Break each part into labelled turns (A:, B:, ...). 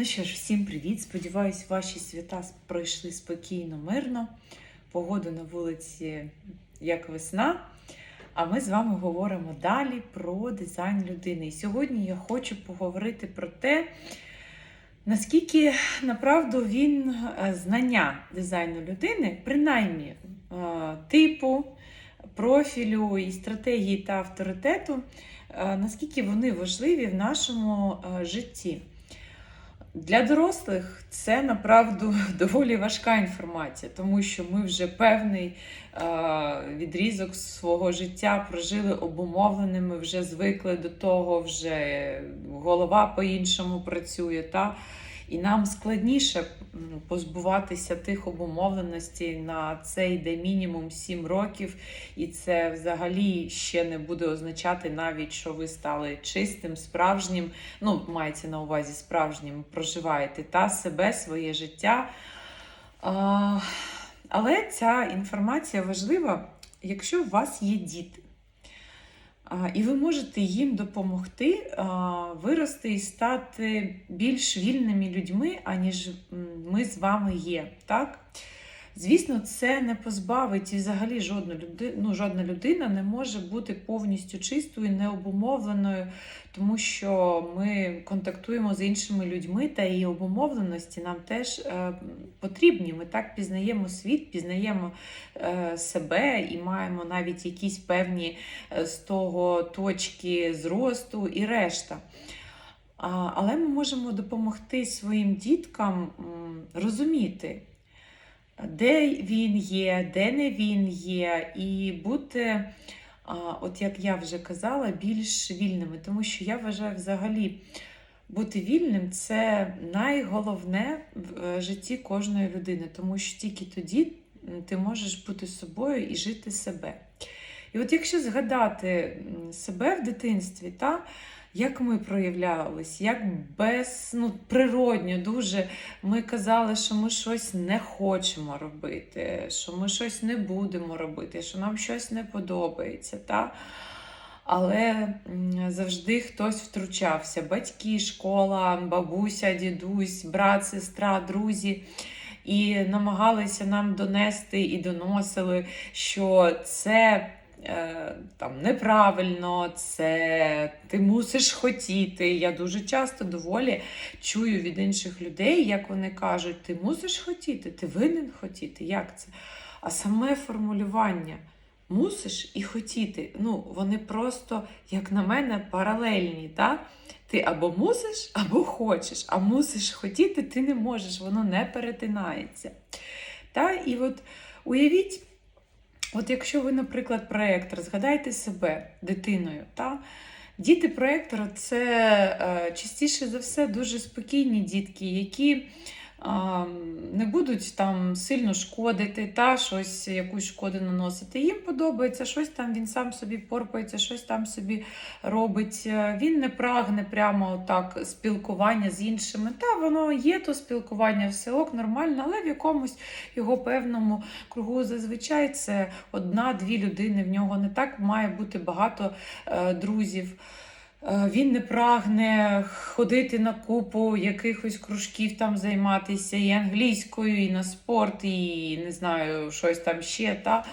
A: Ну що ж, всім привіт! Сподіваюсь, ваші свята пройшли спокійно, мирно. Погода на вулиці як весна. А ми з вами говоримо далі про дизайн людини. І сьогодні я хочу поговорити про те, наскільки направду він е, знання дизайну людини, принаймні е, типу, профілю і стратегії та авторитету, е, наскільки вони важливі в нашому житті. Для дорослих це направду доволі важка інформація, тому що ми вже певний е, відрізок свого життя прожили обумовленими, вже звикли до того, вже голова по-іншому працює. Та? І нам складніше позбуватися тих обумовленостей на це йде мінімум 7 років, і це взагалі ще не буде означати навіть, що ви стали чистим, справжнім ну, мається на увазі справжнім, проживаєте та себе, своє життя. А, але ця інформація важлива, якщо у вас є діти. І ви можете їм допомогти вирости і стати більш вільними людьми, аніж ми з вами є. Так? Звісно, це не позбавить і взагалі жодну люди... ну, жодна людина не може бути повністю чистою, необумовленою, тому що ми контактуємо з іншими людьми, та і обумовленості нам теж е, потрібні. Ми так пізнаємо світ, пізнаємо е, себе і маємо навіть якісь певні е, з того точки зросту і решта. Але ми можемо допомогти своїм діткам розуміти де він є, де не він є, і бути, от як я вже казала, більш вільними. Тому що я вважаю, взагалі, бути вільним це найголовне в е, житті кожної людини, тому що тільки тоді ти можеш бути собою і жити себе. І от якщо згадати себе в дитинстві, та, як ми проявлялись, як без, ну, природньо дуже ми казали, що ми щось не хочемо робити, що ми щось не будемо робити, що нам щось не подобається. Та? Але завжди хтось втручався: батьки, школа, бабуся, дідусь, брат, сестра, друзі. І намагалися нам донести і доносили, що це там неправильно, це ти мусиш хотіти. Я дуже часто доволі чую від інших людей, як вони кажуть, ти мусиш хотіти, ти винен хотіти. Як це? А саме формулювання мусиш і хотіти. Ну, вони просто, як на мене, паралельні. Та? Ти або мусиш, або хочеш, а мусиш хотіти, ти не можеш, воно не перетинається. Та? І от уявіть, от якщо ви, наприклад, проєктор, згадайте себе дитиною. Та? Діти проєктора це е, частіше за все дуже спокійні дітки, які не будуть там сильно шкодити, та щось якусь шкоду наносити. Їм подобається, щось там він сам собі порпається, щось там собі робить. Е, Він не прагне прямо так спілкування з іншими. Та воно є то спілкування, все ок, нормально, але в якомусь його певному кругу зазвичай це одна-дві людини. В нього не так має бути багато е, друзів. Е, Він не прагне ходити на купу якихось кружків там займатися і англійською, і на спорт, і не знаю, щось там ще. Та?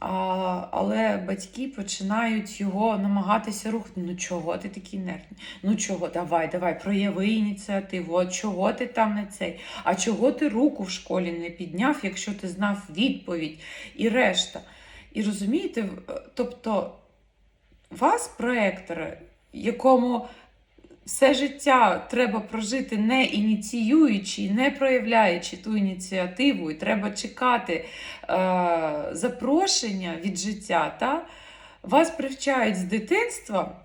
A: А, але батьки починають його намагатися рухати. Ну чого ти такий нервний? Ну чого, давай, давай, прояви ініціативу. От чого ти там не цей? А чого ти руку в школі не підняв, якщо ти знав відповідь і решта? І розумієте, тобто вас, проектора, якому все життя треба прожити не ініціюючи, не проявляючи ту ініціативу, і треба чекати е, запрошення від життя, та? вас привчають з дитинства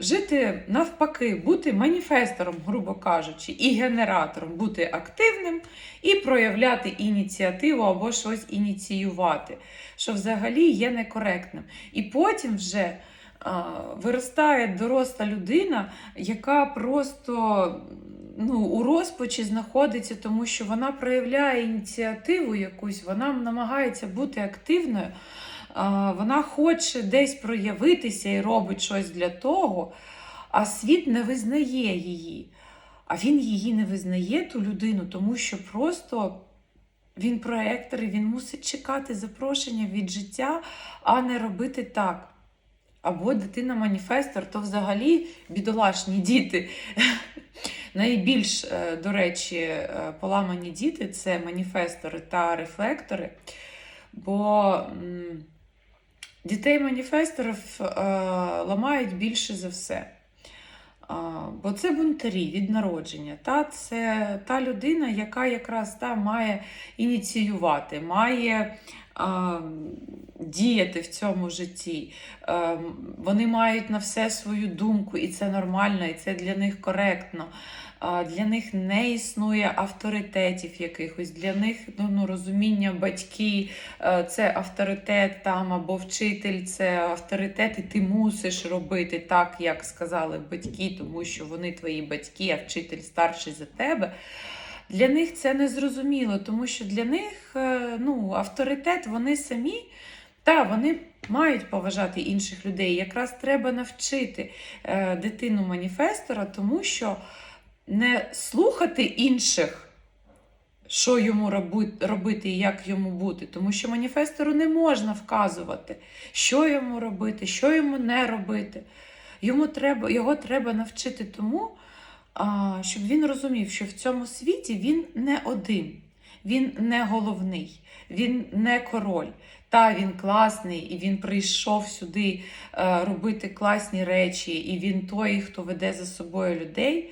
A: жити навпаки, бути маніфестором, грубо кажучи, і генератором, бути активним і проявляти ініціативу або щось ініціювати, що взагалі є некоректним. І потім вже виростає доросла людина, яка просто ну, у розпачі знаходиться, тому що вона проявляє ініціативу якусь, вона намагається бути активною, вона хоче десь проявитися і робить щось для того, а світ не визнає її. А він її не визнає, ту людину, тому що просто він проектор, і він мусить чекати запрошення від життя, а не робити так. Або дитина-маніфестор, то взагалі бідолашні діти. Найбільш, е, до речі, е, поламані діти це маніфестори та рефлектори. Бо дітей-маніфесторів е, ламають більше за все. Бо це бунтарі від народження. Та, це та людина, яка якраз та має ініціювати, має діяти в цьому житті. Е, вони мають на все свою думку, і це нормально, і це для них коректно. Для них не існує авторитетів якихось, для них ну, ну, розуміння батьки е, це авторитет там або вчитель, це авторитет, і ти мусиш робити так, як сказали батьки, тому що вони твої батьки, а вчитель старший за тебе. Для них це не зрозуміло, тому що для них е, ну, авторитет вони самі. Та, вони мають поважати інших людей. Якраз треба навчити е, дитину маніфестора, тому що не слухати інших, що йому робити і як йому бути. Тому що маніфестору не можна вказувати, що йому робити, що йому не робити. Йому треба, його треба навчити тому, щоб він розумів, що в цьому світі він не один, він не головний, він не король. Та він класний, і він прийшов сюди е, робити класні речі, і він той, хто веде за собою людей.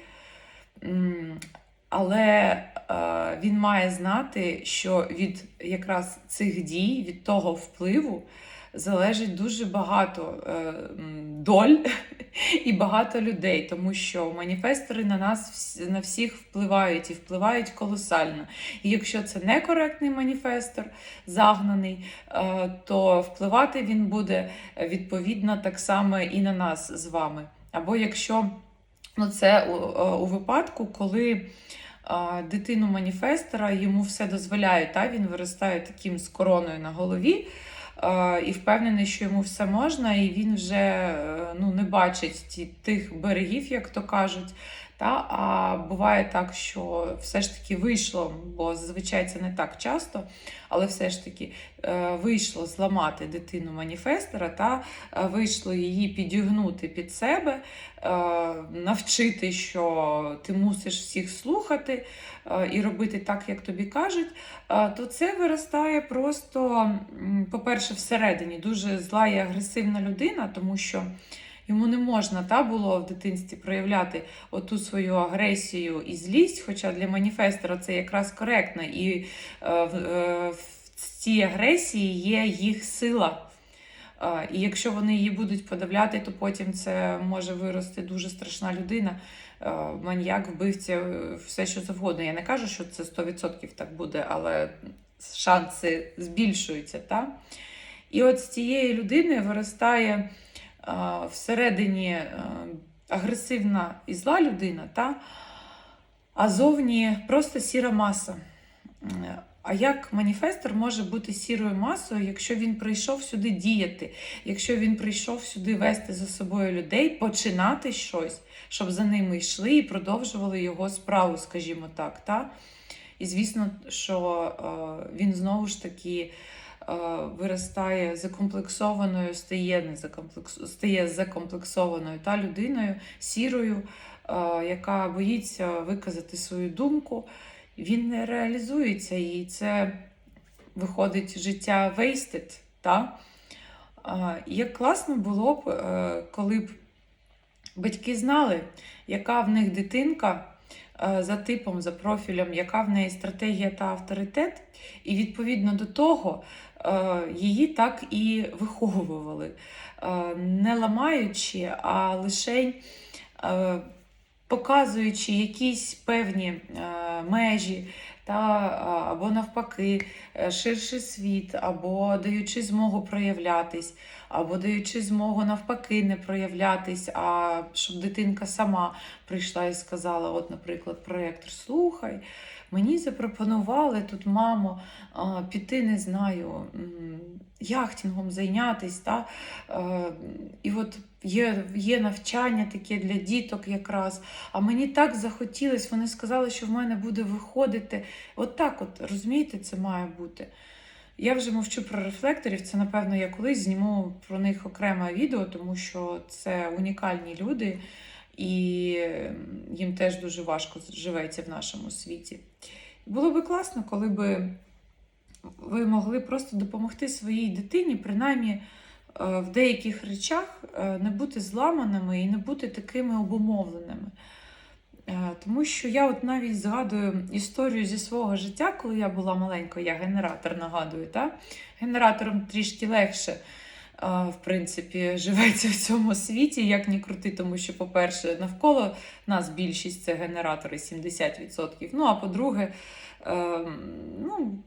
A: Але е, він має знати, що від якраз цих дій, від того впливу, залежить дуже багато е, доль і багато людей, тому що маніфестори на нас на всіх впливають і впливають колосально. І якщо це некоректний маніфестор, загнаний, е, то впливати він буде е, відповідно так само і на нас з вами. Або якщо ну, це у, у випадку, коли дитину маніфестора йому все дозволяють, та він виростає таким з короною на голові. Е, І впевнений, що йому все можна, і він вже е, ну, не бачить тих берегів, як то кажуть. Та? А буває так, що все ж таки вийшло, бо зазвичай це не так часто, але все ж таки е, вийшло зламати дитину маніфестора, та е, вийшло її підігнути під себе, е, навчити, що ти мусиш всіх слухати і робити так, як тобі кажуть, то це виростає просто, по-перше, всередині дуже зла і агресивна людина, тому що. Йому не можна та було в дитинстві проявляти оту свою агресію і злість, хоча для маніфестора це якраз коректно, і е, в, е, в цій агресії є їх сила. Е, і якщо вони її будуть подавляти, то потім це може вирости дуже страшна людина, маньяк, вбивця, все що завгодно. Я не кажу, що це 100% так буде, але шанси збільшуються. Та? І от з цієї людини виростає всередині е, агресивна і зла людина, та? а зовні просто сіра маса. Е, А як маніфестор може бути сірою масою, якщо він прийшов сюди діяти, якщо він прийшов сюди вести за собою людей, починати щось, щоб за ними йшли і продовжували його справу, скажімо так. Та? І звісно, що е, він знову ж таки виростає закомплексованою, стає, не закомплекс... стає закомплексованою та людиною, сірою, е, яка боїться виказати свою думку. Він не реалізується, і це виходить життя wasted. Та? Як класно було б, е, коли б батьки знали, яка в них дитинка е, за типом, за профілем, яка в неї стратегія та авторитет, і відповідно до того е, її так і виховували, Е, не ламаючи, а лише е, показуючи якісь певні е, межі, та, або навпаки, е, ширший світ, або даючи змогу проявлятись, або даючи змогу навпаки не проявлятись, а щоб дитинка сама прийшла і сказала: от, наприклад, проєктор, слухай. Мені запропонували тут, мамо, піти, не знаю, м, яхтингом зайнятися. Та? Е, І от є, є навчання таке для діток якраз. А мені так захотілося, вони сказали, що в мене буде виходити. От так, от, розумієте, це має бути. Я вже мовчу про рефлекторів, це, напевно, я колись зніму про них окреме відео, тому що це унікальні люди, і їм теж дуже важко живеться в нашому світі. Було би класно, коли би ви могли просто допомогти своїй дитині, принаймні е, в деяких речах е, не бути зламаними і не бути такими обумовленими. Е, Тому що я от навіть згадую історію зі свого життя, коли я була маленькою, я генератор нагадую, та? генератором трішки легше, в принципі, живеться в цьому світі, як ні крути, тому що, по-перше, навколо нас більшість це генератори 70%. Ну, а по-друге, е, ну,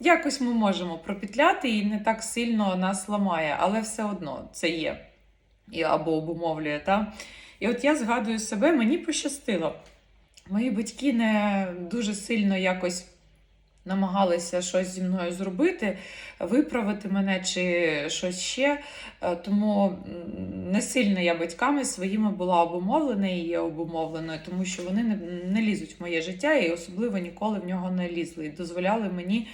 A: якось ми можемо пропетляти і не так сильно нас ламає, але все одно це є. Або обумовлює. Та? І от я згадую себе, мені пощастило. Мої батьки не дуже сильно якось намагалися щось зі мною зробити, виправити мене чи щось ще. Е, Тому не сильно я батьками своїми була обумовлена і є обумовленою, тому що вони не, не лізуть в моє життя і особливо ніколи в нього не лізли і дозволяли мені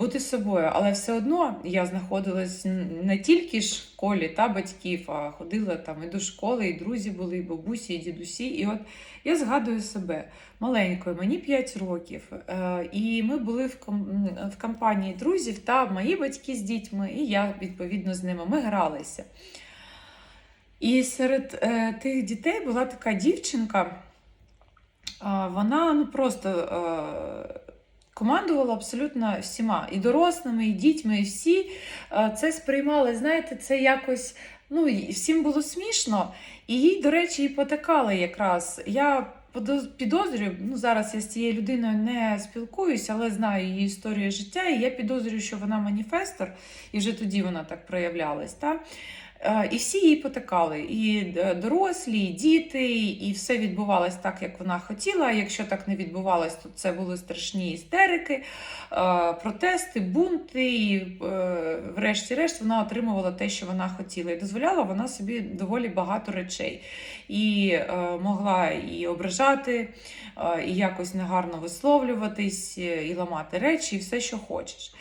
A: бути собою. Але все одно я знаходилась не тільки в школі та батьків, а ходила там і до школи, і друзі були, і бабусі, і дідусі. І от я згадую себе маленькою, мені 5 років. Е, І ми були в, компанії друзів та мої батьки з дітьми, і я відповідно з ними. Ми гралися. І серед е, тих дітей була така дівчинка. Вона ну просто е, командувала абсолютно всіма, і дорослими, і дітьми, і всі е, це сприймали. Знаєте, це якось ну, всім було смішно, і їй, до речі, і потакали якраз. Я підозрюю, ну зараз я з цією людиною не спілкуюся, але знаю її історію життя, і я підозрюю, що вона маніфестор, і вже тоді вона так проявлялась. Та? Е, І всі їй потакали, і е, дорослі, і діти, і все відбувалось так, як вона хотіла. Якщо так не відбувалось, то це були страшні істерики, е, протести, бунти. І врешті-решт вона отримувала те, що вона хотіла. І дозволяла вона собі доволі багато речей. І могла і ображати, і якось негарно висловлюватись, і ламати речі, і все, що хочеш.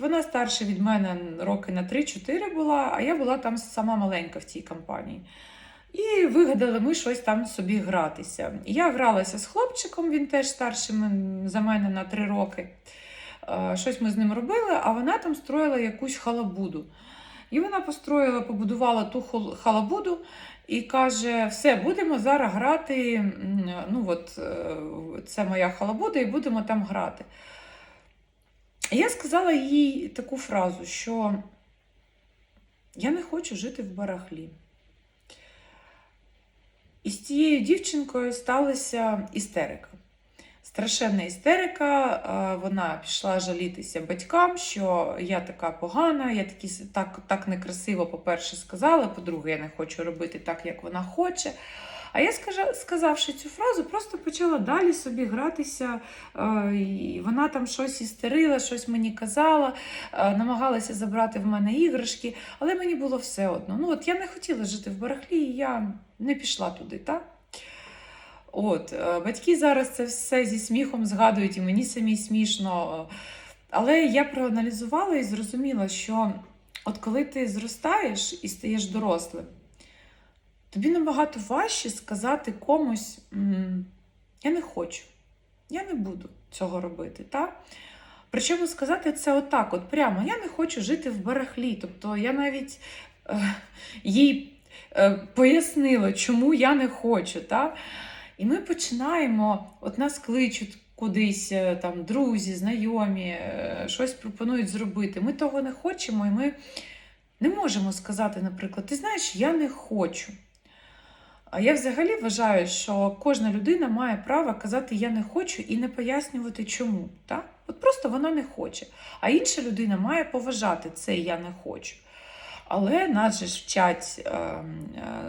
A: Вона старша від мене роки на 3-4 була, а я була там сама маленька в цій компанії. І вигадали ми щось там собі гратися. Я гралася з хлопчиком, він теж старший за мене на 3 роки. Е, Щось ми з ним робили, а вона там строїла якусь халабуду. І вона построїла, побудувала ту халабуду і каже: все, будемо зараз грати. Ну, от, е, це моя халабуда, і будемо там грати. Я сказала їй таку фразу, що я не хочу жити в барахлі. І з цією дівчинкою сталася істерика. Страшенна істерика. Вона пішла жалітися батькам, що я така погана, я такі, так, так некрасиво, по-перше, сказала, по-друге, я не хочу робити так, як вона хоче. А я, сказавши цю фразу, просто почала далі собі гратися. е, і Вона там щось істерила, щось мені казала, е, намагалася забрати в мене іграшки, але мені було все одно. Ну, от я не хотіла жити в барахлі, і я не пішла туди, так? От, е, батьки зараз це все зі сміхом згадують, і мені самі смішно. Але я проаналізувала і зрозуміла, що от коли ти зростаєш і стаєш дорослим, тобі набагато важче сказати комусь: я не хочу, я не буду цього робити. Та? Причому сказати це отак, от прямо, я не хочу жити в барахлі. Тобто я навіть е, їй е, пояснила, чому я не хочу. Та? І ми починаємо, от нас кличуть кудись, е, там друзі, знайомі, е, щось пропонують зробити. Ми того не хочемо, і ми не можемо сказати, наприклад, ти знаєш, я не хочу. А я взагалі вважаю, що кожна людина має право казати Я не хочу і не пояснювати чому. Так? От просто вона не хоче. А інша людина має поважати це Я не хочу. Але нас же вчать е, е,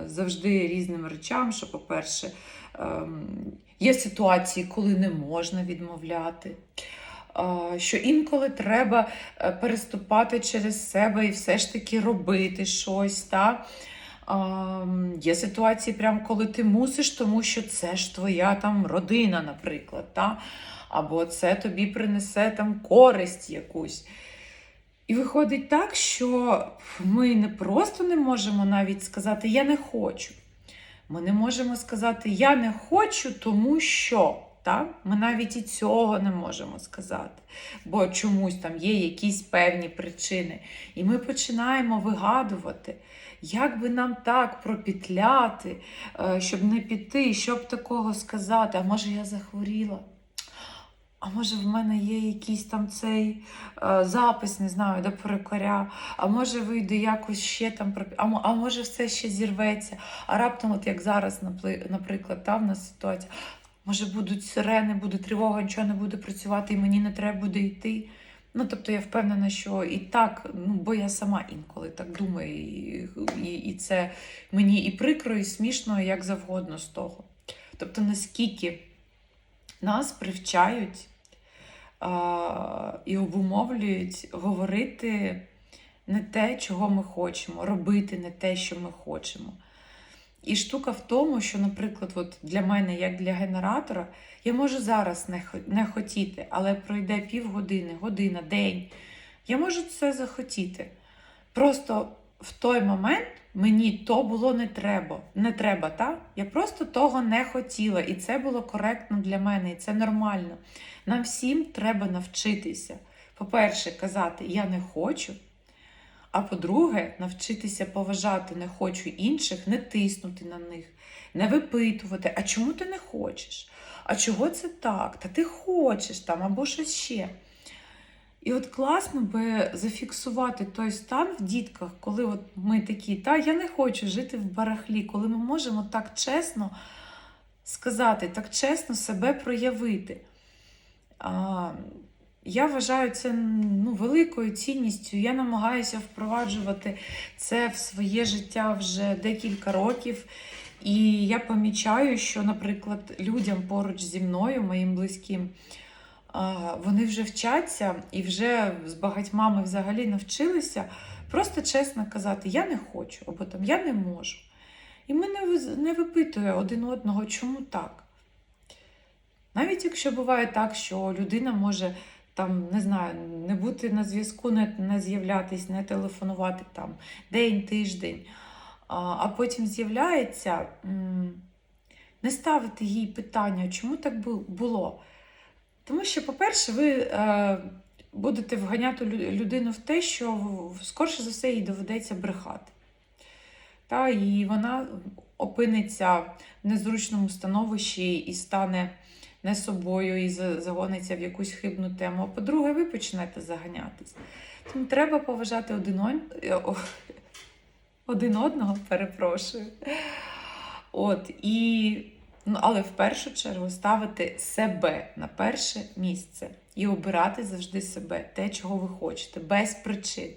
A: завжди різним речам, що, по-перше, е, є ситуації, коли не можна відмовляти. Що інколи треба е, переступати через себе і все ж таки робити щось. Та? Є ситуації, прям коли ти мусиш, тому що це ж твоя там родина, наприклад. Та? Або це тобі принесе там користь якусь. І виходить так, що ми не просто не можемо навіть сказати Я не хочу. Ми не можемо сказати Я не хочу, тому що. Так? Ми навіть і цього не можемо сказати, бо чомусь там є якісь певні причини. І ми починаємо вигадувати, як би нам так пропітляти, е, щоб не піти, щоб такого сказати, а може я захворіла. А може в мене є якийсь там цей е, запис, не знаю, до перукаря, а може вийде якось ще там, а, а може все ще зірветься. А раптом, от як зараз, наприклад, та в нас ситуація, може будуть сирени, буде тривога, нічого не буде працювати, і мені не треба буде йти. Ну, тобто я впевнена, що і так, ну, бо я сама інколи так думаю, і, і, це мені і прикро, і смішно, і як завгодно з того. Тобто, наскільки нас привчають а, і обумовлюють говорити не те, чого ми хочемо, робити не те, що ми хочемо. І штука в тому, що, наприклад, от для мене, як для генератора, я можу зараз не, хотіти, але пройде півгодини, година, день. Я можу це захотіти. Просто в той момент мені то було не треба. Не треба, так? Я просто того не хотіла, і це було коректно для мене, і це нормально. Нам всім треба навчитися. По-перше, казати Я не хочу. А по-друге, навчитися поважати не хочу інших, не тиснути на них, не випитувати, а чому ти не хочеш? А чого це так? Та ти хочеш там або щось ще. І от класно би зафіксувати той стан в дітках, коли от ми такі, та я не хочу жити в барахлі, коли ми можемо так чесно сказати, так чесно себе проявити. А, я вважаю це ну, великою цінністю. Я намагаюся впроваджувати це в своє життя вже декілька років. І я помічаю, що, наприклад, людям поруч зі мною, моїм близьким, вони вже вчаться і вже з багатьма ми взагалі навчилися просто чесно казати Я не хочу або там я не можу. І ми не, випитує один одного, чому так. Навіть якщо буває так, що людина може там, не знаю, не бути на зв'язку, не, не з'являтись, не телефонувати там день, тиждень, а, а потім з'являється, не ставити їй питання, чому так було. Тому що, по-перше, ви е, будете вганяти людину в те, що скорше за все їй доведеться брехати. Та, і вона опиниться в незручному становищі і стане не собою і загониться в якусь хибну тему. А по-друге, ви почнете заганятись. Тому треба поважати один, е, один одного, перепрошую. От, і, ну, але в першу чергу ставити себе на перше місце і обирати завжди себе, те, чого ви хочете, без причин.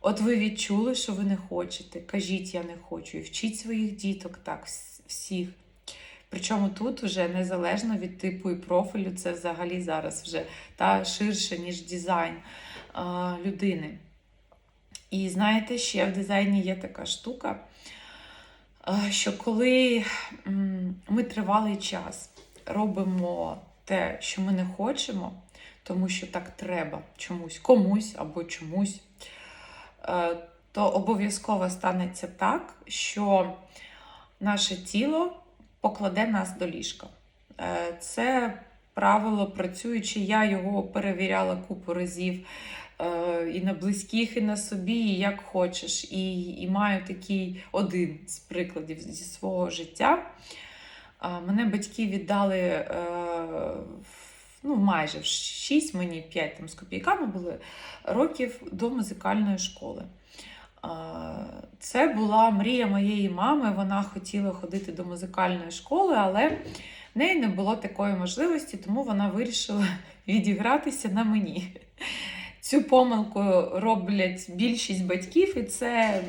A: От ви відчули, що ви не хочете. Кажіть, я не хочу. І вчіть своїх діток так, всіх. Причому тут вже незалежно від типу і профілю, це взагалі зараз вже та ширше, ніж дизайн а, людини. І знаєте, ще в дизайні є така штука, що коли ми тривалий час робимо те, що ми не хочемо, тому що так треба чомусь, комусь або чомусь, е, то обов'язково станеться так, що наше тіло покладе нас до ліжка. Е, Це правило працюючи, я його перевіряла купу разів е, і на близьких, і на собі, і як хочеш. І, і маю такий один з прикладів зі свого життя. Мене батьки віддали е, ну, майже в 6, мені 5 там, з копійками були років до музикальної школи. Це була мрія моєї мами. Вона хотіла ходити до музикальної школи, але в неї не було такої можливості, тому вона вирішила відігратися на мені цю помилку роблять більшість батьків, і це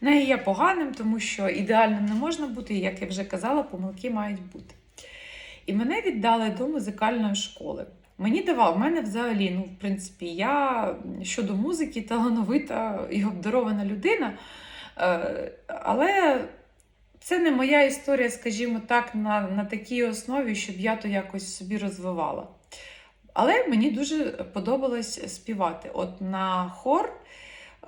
A: не є поганим, тому що ідеальним не можна бути, як я вже казала, помилки мають бути. І мене віддали до музикальної школи. Мені давав, в мене взагалі, ну, в принципі, я щодо музики талановита і обдарована людина. Е, Але це не моя історія, скажімо так, на, на такій основі, щоб я то якось собі розвивала. Але мені дуже подобалось співати. От на хор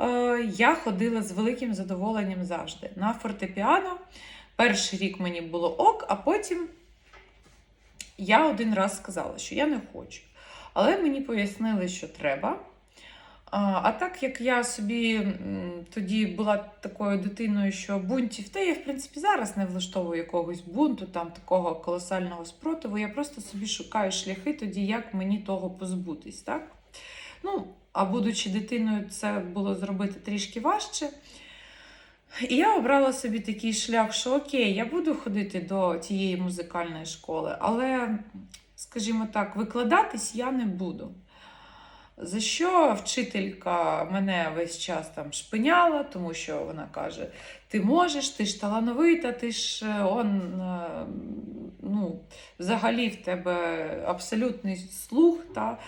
A: е, я ходила з великим задоволенням завжди. На фортепіано перший рік мені було ок, а потім я один раз сказала, що я не хочу. Але мені пояснили, що треба. А, так як я собі тоді була такою дитиною, що бунтів, та я, в принципі, зараз не влаштовую якогось бунту, там такого колосального спротиву, я просто собі шукаю шляхи тоді, як мені того позбутись. Так? Ну, а будучи дитиною, це було зробити трішки важче. І я обрала собі такий шлях, що окей, я буду ходити до тієї музикальної школи, але, скажімо так, викладатись я не буду. За що вчителька мене весь час там шпиняла, тому що вона каже: ти можеш, ти ж талановита, ти ж е, он, е, ну, взагалі в тебе абсолютний слух. Та?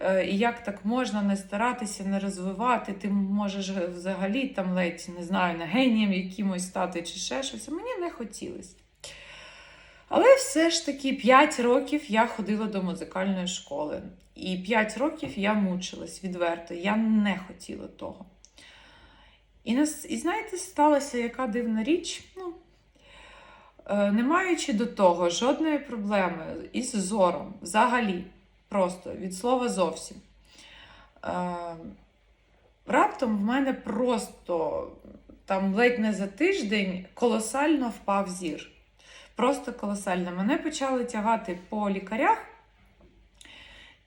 A: Е, І як так можна не старатися, не розвивати, ти можеш взагалі там ледь не знаю, на генієм якимось стати чи ще щось. Мені не хотілося. Але все ж таки 5 років я ходила до музикальної школи. І 5 років я мучилась відверто, я не хотіла того. І, і знаєте, сталася яка дивна річ. Ну, е, не маючи до того жодної проблеми із зором, взагалі, просто від слова зовсім. Е, раптом в мене просто там ледь не за тиждень колосально впав зір. Просто колосально. Мене почали тягати по лікарях.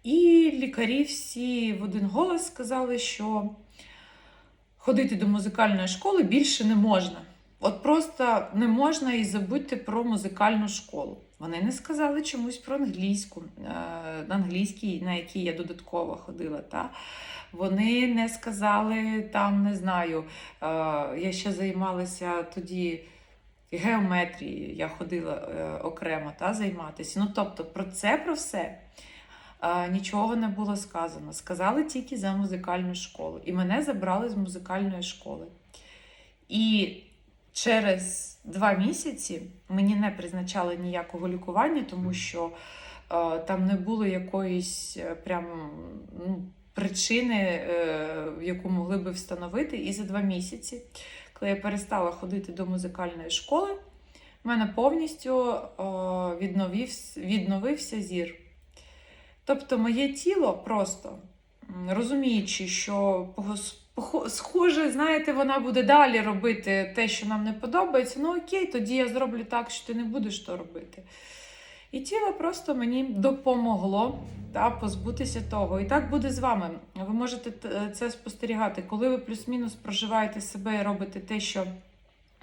A: І лікарі всі в один голос сказали, що ходити до музикальної школи більше не можна. От просто не можна і забудьте про музикальну школу. Вони не сказали чомусь про англійську, е, на англійській, на якій я додатково ходила. Та? Вони не сказали там, не знаю, е, я ще займалася тоді геометрією, я ходила е, окремо та, займатися. Ну, тобто, про це, про все нічого не було сказано. Сказали тільки за музикальну школу. І мене забрали з музикальної школи. І через два місяці мені не призначали ніякого лікування, тому що там не було якоїсь е, прям ну, причини, е, яку могли би встановити. І за два місяці, коли я перестала ходити до музикальної школи, в мене повністю відновився, відновився зір. Тобто моє тіло просто розуміючи, що схоже, знаєте, вона буде далі робити те, що нам не подобається. Ну окей, тоді я зроблю так, що ти не будеш то робити. І тіло просто мені допомогло та, позбутися того. І так буде з вами. Ви можете це спостерігати, коли ви плюс-мінус проживаєте себе і робите те, що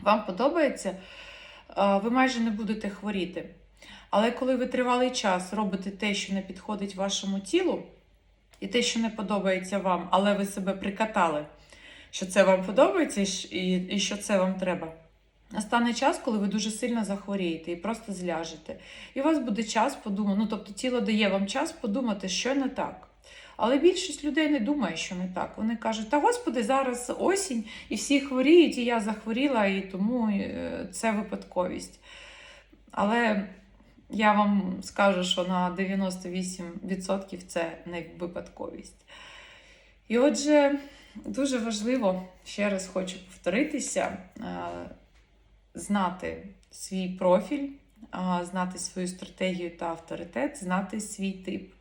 A: вам подобається, ви майже не будете хворіти. Але коли ви тривалий час робите те, що не підходить вашому тілу, і те, що не подобається вам, але ви себе прикатали, що це вам подобається і що це вам треба. Настане час, коли ви дуже сильно захворієте і просто зляжете. І у вас буде час подумати, ну тобто тіло дає вам час подумати, що не так. Але більшість людей не думає, що не так. Вони кажуть, та господи, зараз осінь, і всі хворіють, і я захворіла, і тому е, це випадковість. Але я вам скажу, що на 98% це не випадковість. І отже, дуже важливо, ще раз хочу повторитися, е, знати свій профіль, знати свою стратегію та авторитет, знати свій тип.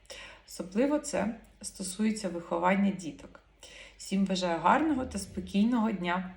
A: Особливо це стосується виховання діток. Всім бажаю гарного та спокійного дня!